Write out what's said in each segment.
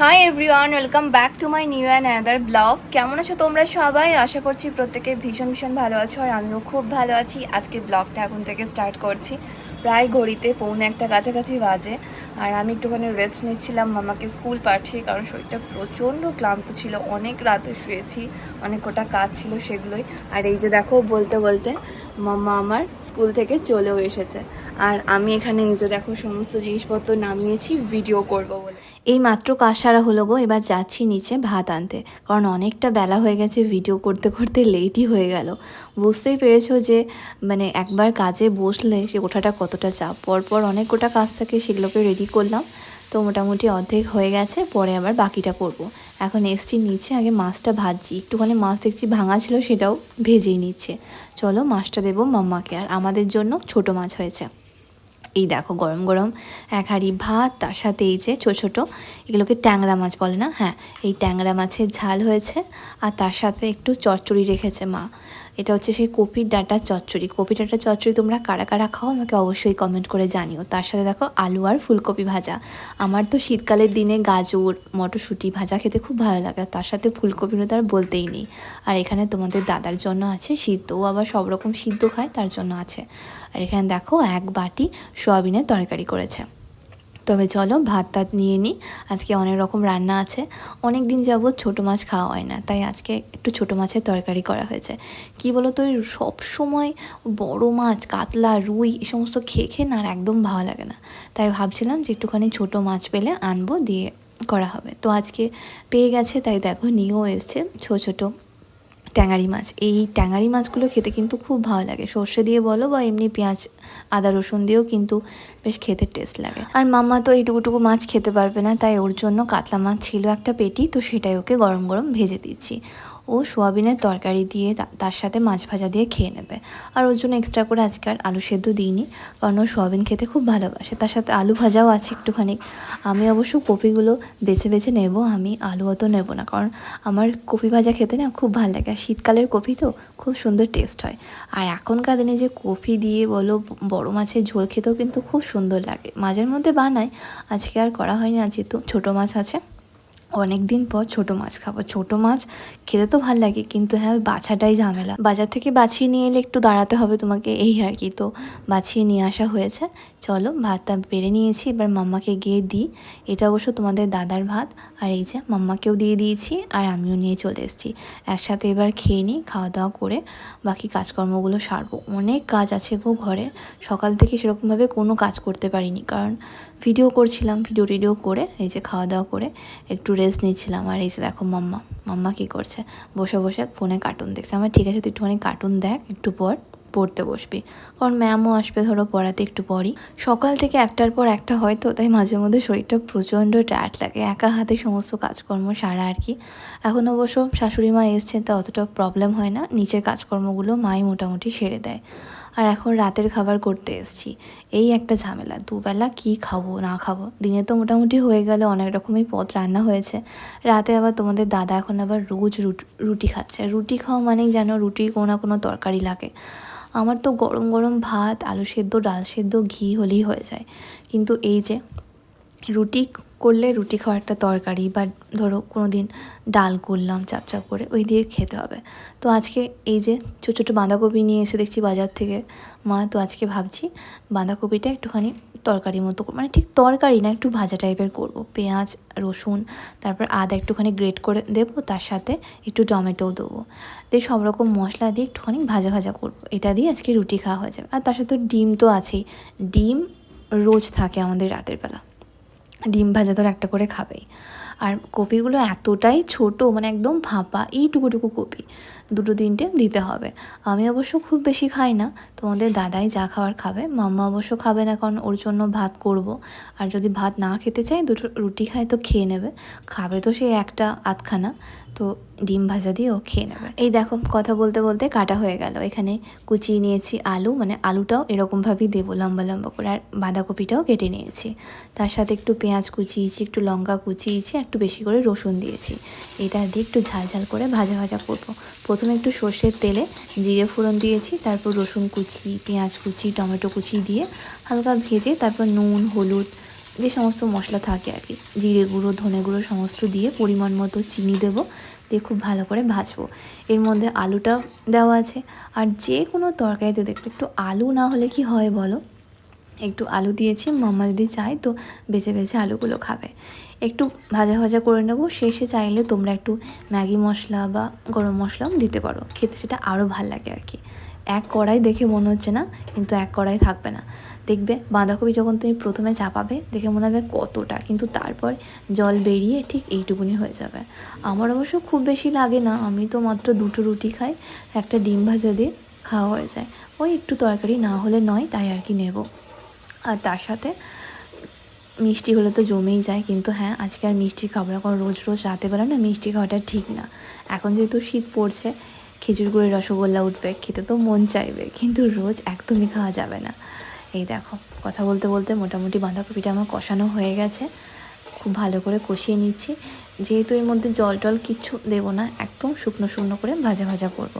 Hi everyone welcome back to my new and other blog কেমন আছো তোমরা সবাই? আশা করছি প্রত্যেকে ভীষণ ভীষণ ভালো আছো আর আমিও খুব ভালো আছি। আজকে ব্লগটা এখন থেকে স্টার্ট করছি। প্রায় ঘড়িতে পৌনে একটা কাছাকাছি বাজে আর আমি একটুখানি রেস্ট নিচ্ছিলাম মামাকে স্কুল পাঠিয়ে কারণ শরীরটা প্রচণ্ড ক্লান্ত ছিল। অনেক রাতে শুয়েছি, অনেক কটা কাজ ছিল সেগুলোই। আর এই যে দেখো, বলতে বলতে মামা আমার স্কুল থেকে চলেও এসেছে। আর আমি এখানে এই যে দেখো, সমস্ত জিনিসপত্র নামিয়েছি ভিডিও করব বলে। এই মাত্র কাজ সারা হলো গো, এবার যাচ্ছি নিচে ভাত আনতে। কারণ অনেকটা বেলা হয়ে গেছে ভিডিও করতে করতে লেটই হয়ে গেল। বুঝতেই পেরেছ যে মানে একবার কাজে বসলে সে ওঠাটা কতটা চাপ। পরপর অনেক গোটা কাজ থাকে, সেগুলোকে রেডি করলাম। তো মোটামুটি অর্ধেক হয়ে গেছে, পরে আবার বাকিটা করব। এখন এসছি নিচে, আগে মাছটা ভাজছি। একটুখানি মাছ দেখছি ভাঙা ছিল, সেটাও ভেজেই নিচ্ছে। চলো মাছটা দেবো মাম্মাকে। আর আমাদের জন্য ছোট মাছ হয়েছে। এই দেখো গরম গরম এক হাঁড়ি ভাত, তার সাথে এই যে ছোটো ছোটো এগুলোকে ট্যাংরা মাছ বলে না? হ্যাঁ এই ট্যাংরা মাছের ঝাল হয়েছে আর তার সাথে একটু চচ্চড়ি রেখেছে মা। এটা হচ্ছে সেই কপির ডাঁটার চচ্চড়ি। কপি ডাঁটার চচ্চড়ি তোমরা কারা কারা খাও আমাকে অবশ্যই কমেন্ট করে জানিও। তার সাথে দেখো আলু আর ফুলকপি ভাজা। আমার তো শীতকালের দিনে গাজর, মটরশুঁটি ভাজা খেতে খুব ভালো লাগে। তার সাথে ফুলকপির তো আর বলতেই নেই। আর এখানে তোমাদের দাদার জন্য আছে সিদ্ধ আবার সব রকম সিদ্ধ খায়, তার জন্য আছে। আর এখানে দেখো এক বাটি সোয়াবিনের তরকারি করেছে। তবে চলো ভাত টাত নিয়ে নিই আজকে অনেক রকম রান্না আছে। অনেক দিন যাবৎ ছোটো মাছ খাওয়া হয় না, তাই আজকে একটু ছোটো মাছের তরকারি করা হয়েছে। কি বলো তো সব সময় বড় মাছ, কাতলা, রুই, এই সমস্ত খেয়ে খেয়ে না আর একদম ভালো লাগে না। তাই ভাবছিলাম যে একটুখানি ছোটো মাছ পেলে আনব, দিয়ে করা হবে। তো আজকে পেয়ে গেছে, তাই দেখো, নিয়েও এসছে ছোটো ছোটো ট্যাঙারি মাছ। এই ট্যাঙারি মাছগুলো খেতে কিন্তু খুব ভালো লাগে। সর্ষে দিয়ে বলো বা এমনি পেঁয়াজ, আদা, রসুন দিয়েও কিন্তু বেশ খেতে টেস্ট লাগে। আর মাম্মা তো এইটুকুটুকু মাছ খেতে পারবে না, তাই ওর জন্য কাতলা মাছ ছিল একটা পেটি, তো সেটাই ওকে গরম গরম ভেজে দিচ্ছি। ও সোয়াবিনের তরকারি দিয়ে তার সাথে মাছ ভাজা দিয়ে খেয়ে নেবে। আর ওর জন্য এক্সট্রা করে আজকে আর আলু সেদ্ধ দিইনি, কারণ ও সোয়াবিন খেতে খুব ভালোবাসে। তার সাথে আলু ভাজাও আছে একটুখানি। আমি অবশ্য কপিগুলো বেছে বেছে নেব, আমি আলু অত নেব না, কারণ আমার কপি ভাজা খেতে না খুব ভালো লাগে। আর শীতকালের কপি তো খুব সুন্দর টেস্ট হয়। আর এখনকার দিনে যে কফি দিয়ে বলো বড় মাছের ঝোল খেতেও কিন্তু খুব সুন্দর লাগে। মাঝের মধ্যে বানাই আজকে আর করা হয়নি যেহেতু ছোটো মাছ আছে। অনেক দিন পর ছোট মাছ খাব। ছোট মাছ খেতে তো ভালো লাগে, কিন্তু হ্যাঁ ওই বাছাটাই ঝামেলা। বাজার থেকে বাছিয়ে নিয়ে এলে একটু দাঁড়াতে হবে তোমাকে, এই আর কি। তো বাছিয়ে নিয়ে আসা হয়েছে। চলো, ভাতটা বেড়ে নিয়েছি, এবার মাম্মাকে গিয়ে দিই। এটা অবশ্য তোমাদের দাদার ভাত, আর এই যে মাম্মাকেও দিয়ে দিয়েছি, আর আমিও নিয়ে চলে এসেছি। একসাথে এবার খেয়ে নিই খাওয়া দাওয়া করে বাকি কাজকর্মগুলো সারবো। অনেক কাজ আছে গো ঘরে, সকাল থেকে সেরকমভাবে কোনো কাজ করতে পারিনি, কারণ ভিডিও করছিলাম, ভিডিও টিডিও করে এই যে খাওয়া দাওয়া করে একটু রেস্ট নিচ্ছিলাম। আর এই যে দেখো মাম্মা মাম্মা কী করছে? বসে বসে ফোনে কার্টুন দেখছে। আমার ঠিক আছে, তুই একটুখানি কার্টুন দেখ, একটু পর পড়তে বসবি। কারণ ম্যামও আসবে ধরো পড়াতে একটু পরই। সকাল থেকে একটার পর একটা হয় তো, তাই মাঝে মধ্যে শরীরটা প্রচণ্ড টায়ার্ড লাগে। একা হাতে সমস্ত কাজকর্ম সারা আর কি। এখন অবশ্য শাশুড়ি মা এসছেন, তা অতটা প্রবলেম হয় না। নিচের কাজকর্মগুলো মাই মোটামুটি সেরে দেয়। আর এখন রাতের খাবার করতে এসেছি। এই একটা ঝামেলা, দুবেলা কি খাব, না খাব? দিনে তো মোটামুটি হয়ে গেলে, অনেক রকমই পদ রান্না হয়েছে। রাতে আবার তোমাদের দাদা এখন আবার রোজ রুট- খাচ্ছে। রুটি খাওয়া মানেই যেন রুটির কোনো না কোনো তরকারি লাগে। আমার তো গরম গরম ভাত, আলু সেদ্ধ, ডাল সেদ্ধ, ঘি হলেই হয়ে যায়। কিন্তু এই যে রুটি করলে রুটি খাওয়ার একটা তরকারি বা ধরো কোনো দিন ডাল করলাম চাপ চাপ করে, ওই দিয়ে খেতে হবে। তো আজকে এই যে ছোটো ছোটো বাঁধাকপি নিয়ে এসে দেখছি বাজার থেকে, মা তো আজকে ভাবছি বাঁধাকপিটা একটুখানি তরকারি মতো মানে ঠিক তরকারি না, একটু ভাজা টাইপের করব। পেঁয়াজ, রসুন, তারপর আদা একটুখানি গ্রেট করে দেবো, তার সাথে একটু টমেটোও দেবো। দিয়ে সব রকম মশলা দিয়ে একটুখানি ভাজা ভাজা করব। এটা দিয়ে আজকে রুটি খাওয়া হয়ে যাবে। আর তার সাথে ডিম তো আছেই। ডিম রোজ থাকে আমাদের রাতের বেলা। ডিম ভাজা ধর একটা করে খাবেই আর কপিগুলো এতটাই ছোট মানে একদম ফাঁপা, এইটুকুটুকু কপি, দুটো তিনটে দিতে হবে। আমি অবশ্য খুব বেশি খাই না, তোমাদের দাদাই যা খাবার খাবে, মাম্মা অবশ্য খাবে না, কারণ ওর জন্য ভাত করব। আর যদি ভাত না খেতে চাই দুটো রুটি খায় তো খেয়ে নেবে। খাবে তো সে একটা আধখানা। তো ডিম ভাজা দিয়ে ও খেয়ে নেবে। এই দেখো, কথা বলতে বলতে কাটা হয়ে গেল। এখানে কুচিয়ে নিয়েছি আলু মানে আলুটাও এরকমভাবেই দেবো লম্বা লম্বা করে, আর বাঁধাকপিটাও কেটে নিয়েছি। তার সাথে একটু পেঁয়াজ কুচিয়েছি, একটু লঙ্কা কুচিয়েছি একটু বেশি করে রসুন দিয়েছি। এটা দিয়ে একটু ঝাল ঝাল করে ভাজা ভাজা করব। প্রথমে একটু সর্ষের তেলে জিরে ফোড়ন দিয়েছি, তারপর রসুন কুচি, পেঁয়াজ কুচি, টমেটো কুচি দিয়ে হালকা ভেজে তারপর নুন, হলুদ যে সমস্ত মশলা থাকে আর কি। জিরে গুঁড়ো, ধনে গুঁড়ো সমস্ত দিয়ে পরিমাণ মতো চিনি দেবো, দিয়ে খুব ভালো করে ভাজবো। এর মধ্যে আলুটা দেওয়া আছে। আর যে কোনো তরকারিতে দেখবে একটু আলু না হলে কি হয় বলো? একটু আলু দিয়েছি, মাম্মা যদি চায় তো বেছে বেছে আলুগুলো খাবে। একটু ভাজা ভাজা করে নেব, শেষে চাইলে তোমরা একটু ম্যাগি মশলা বা গরম মশলাও দিতে পারো। খেতে সেটা আরও ভালো লাগে আর কি। এক কড়াই দেখে মনে হচ্ছে না, কিন্তু এক কড়াই থাকবে না। দেখবে বাঁধাকপি যখন তুমি প্রথমে চাপাবে দেখে মনে হবে কতটা, কিন্তু তারপর জল বেরিয়ে ঠিক এইটুকুনি হয়ে যাবে। আমার অবশ্য খুব বেশি লাগে না, আমি তো মাত্র দুটো রুটি খাই, একটা ডিম ভাজা দিয়ে খাওয়া হয়ে যায়। ওই একটু তরকারি না হলে নয়, তাই আর কি নেব। আর তার সাথে মিষ্টি হলে তো জমেই যায়, কিন্তু হ্যাঁ আজকে আর মিষ্টি খাব না, কারণ রোজ রোজ রাতেবেলা না মিষ্টি খাওয়াটা ঠিক না। এখন যেহেতু শীত পড়ছে, খেজুর গুড়ের রসগোল্লা উঠবে, খেতে তো মন চাইবে, কিন্তু রোজ একদমই খাওয়া যাবে না। এই দেখো, কথা বলতে বলতে মোটামুটি বাঁধাকপিটা আমার কষানো হয়ে গেছে। খুব ভালো করে কষিয়ে নিচ্ছি। যেহেতু এর মধ্যে জল টল কিচ্ছু দেবো না, একদম শুকনো শুকনো করে ভাজা ভাজা করব।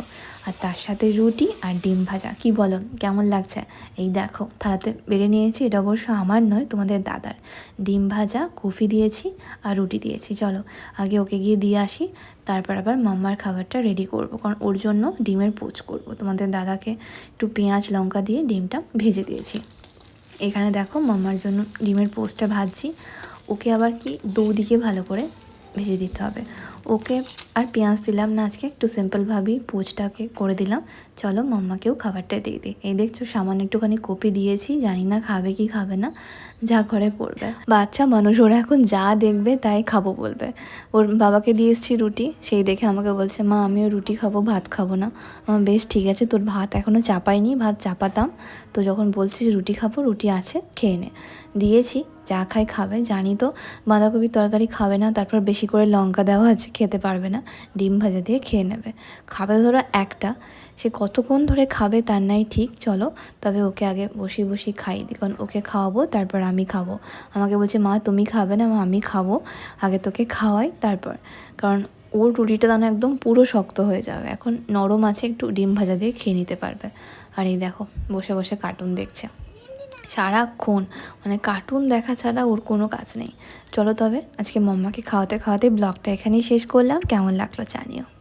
আর তার সাথে রুটি আর ডিম ভাজা, কি বলো? কেমন লাগছে? এই দেখো, থালাতে বেড়ে নিয়েছি, এটা অবশ্য আমার নয়, তোমাদের দাদার। ডিম ভাজা, কফি দিয়েছি আর রুটি দিয়েছি, চলো। আগে ওকে গিয়ে দিয়ে আসি, তারপর আবার মাম্মার খাবারটা রেডি করব, কারণ ওর জন্য ডিমের পোচ করব। তোমাদের দাদাকে একটু পেঁয়াজ, লঙ্কা দিয়ে ডিমটা ভেজে দিয়েছি। এখানে দেখো মাম্মার জন্য ডিমের পোস্টটা ভাজছি। ওকে আবার কি দুদিকে ভালো করে ভেজে দিতে হবে। ওকে আর পেঁয়াজ দিলাম না আজকে, একটু সিম্পলভাবেই পোচটাকে করে দিলাম। চলো মাম্মাকেও খাবারটা দিয়ে দিই। এই দেখছ, সামান্য একটুখানি কপি দিয়েছি, জানি না খাবে কি খাবে না, যা ঘরে করবে। বাচ্চা মানুষ, ওরা এখন যা দেখবে তাই খাব বলবে। ওর বাবাকে দিয়ে এসেছি রুটি, সেই দেখে আমাকে বলছে, মা, আমিও রুটি খাব, ভাত খাব না। আমার বেশ, ঠিক আছে, তোর ভাত এখনও চাপাইনি, ভাত চাপাতাম। তো যখন বলছিস রুটি খাব, রুটি আছে, খেয়ে নে। দিয়েছি যা খায় খাবে, জানি তো। বাঁধাকপির তরকারি খাবে না, তারপর বেশি করে লঙ্কা দেওয়া আছে, খেতে পারবে না। ডিম ভাজা দিয়ে খেয়ে নেবে। খাবে ধরো একটা। সে কতক্ষণ ধরে খাবে তার নাই ঠিক, চলো। তবে ওকে আগে বসি বসি খাই কারণ ওকে খাওয়াবো, তারপর আমি খাব। আমাকে বলছে, মা, তুমি খাবে না, মা, আমি খাব। আগে তোকে খাওয়াই, তারপর। কারণ ওর রুটিটা দানা একদম পুরো শক্ত হয়ে যাবে। এখন নরম আছে, একটু ডিম ভাজা দিয়ে খেয়ে নিতে পারবে। আর এই দেখো, বসে বসে কার্টুন দেখছে। সারাক্ষণ মানে কার্টুন দেখা ছাড়া ওর কোনো কাজ নেই। চলো তবে আজকে মম্মাকে খাওয়াতে খাওয়াতে ব্লগটা এখানেই শেষ করলাম। কেমন লাগল জানিও।